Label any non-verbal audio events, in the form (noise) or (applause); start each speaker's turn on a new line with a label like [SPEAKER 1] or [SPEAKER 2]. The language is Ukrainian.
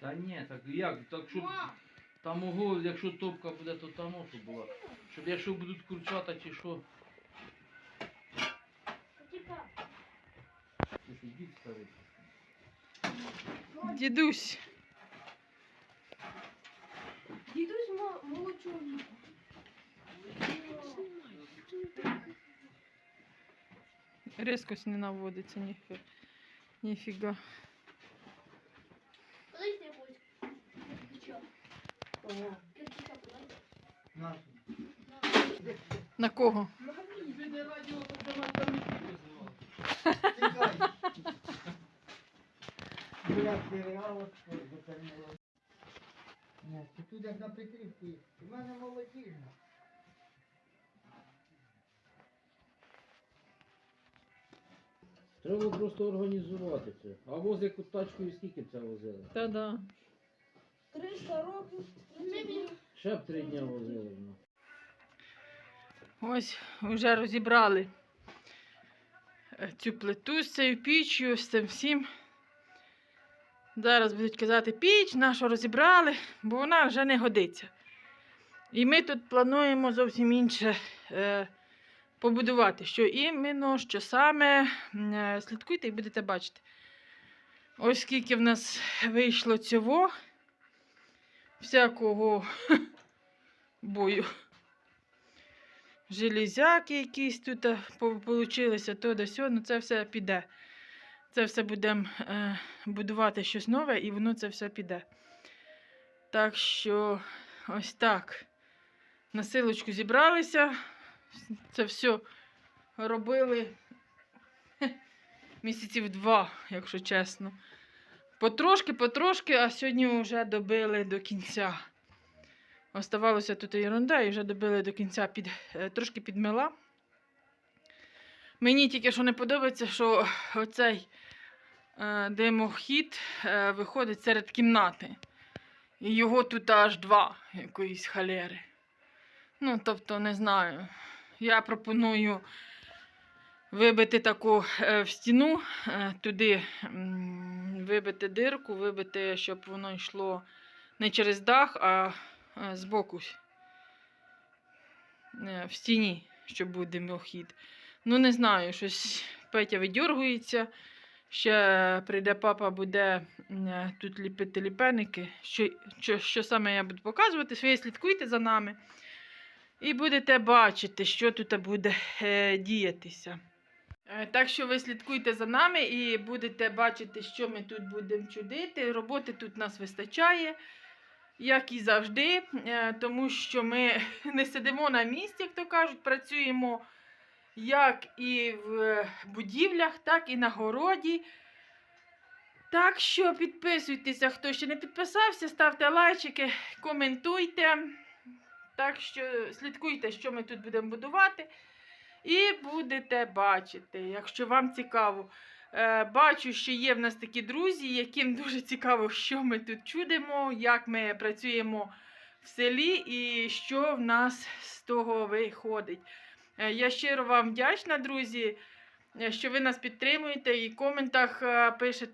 [SPEAKER 1] Та ні, так як? Так щоб там ого, якщо топка буде, то там щоб була. Щоб якщо будуть курчата чи що. Ти що, дід старий?
[SPEAKER 2] Дідусь.
[SPEAKER 3] Дідусь мо- молочовий.
[SPEAKER 2] Різкость не наводиться, ніфі... ніфіга.
[SPEAKER 3] Подайте я будь. Кирпича. Кирпича подайте.
[SPEAKER 1] Наш.
[SPEAKER 2] На кого?
[SPEAKER 1] Ви не радіо, то до нас там не визивали.
[SPEAKER 4] Тікай. Біля серіалу, запевнила. Ні, ти тут як на Петрівці. У мене молодіжна.
[SPEAKER 1] Треба просто організувати це. А воз яку тачку і скільки це возили?
[SPEAKER 2] Та-да.
[SPEAKER 3] 300 років.
[SPEAKER 1] Ще б три дня возили. ну.
[SPEAKER 2] Ось вже розібрали е, цю плиту з цією піччю, з цим всім. Зараз будуть казати, піч нашу розібрали, бо вона вже не годиться. І ми тут плануємо зовсім інше е, побудувати. Що іменно, що саме. Е, Слідкуйте і будете бачити. Ось скільки в нас вийшло цього, всякого (laughs) бою железяки якісь тут е, получилися, то да сьо, ну це все піде. Це все будемо е, будувати щось нове, і воно це все піде. Так що ось так. На силочку зібралися. Це все робили місяців два, якщо чесно. Потрошки, потрошки, а сьогодні вже добили до кінця. Оставалося тут ерунда, і вже добили до кінця під, е, трошки підмила. Мені тільки що не подобається, що оцей е, димохід е, виходить серед кімнати. І його тут аж два якоїсь халери. Ну, тобто, не знаю. Я пропоную вибити таку е, в стіну, е, туди вибити дирку, вибити, щоб воно йшло не через дах, а е, збоку в стіні, щоб був димохід. Ну, не знаю, щось Петя видьоргується. Ще прийде папа, буде тут ліпити ліпеники. Що, що, що саме я буду показувати, ви слідкуйте за нами. І будете бачити, що тут буде е, діятися. Е, Так що ви слідкуйте за нами і будете бачити, що ми тут будемо чудити. Роботи тут нас вистачає як і завжди, е, тому що ми (laughs) не сидимо на місці, як то кажуть, працюємо як і в будівлях, так і на городі. Так що підписуйтеся, хто ще не підписався, ставте лайчики, коментуйте. Так що слідкуйте, що ми тут будемо будувати. І будете бачити, якщо вам цікаво. Е, Бачу, що є в нас такі друзі, яким дуже цікаво, що ми тут чудимо, як ми працюємо в селі і що в нас з того виходить. Е, Я щиро вам вдячна, друзі, е, що ви нас підтримуєте і в коментах пишете.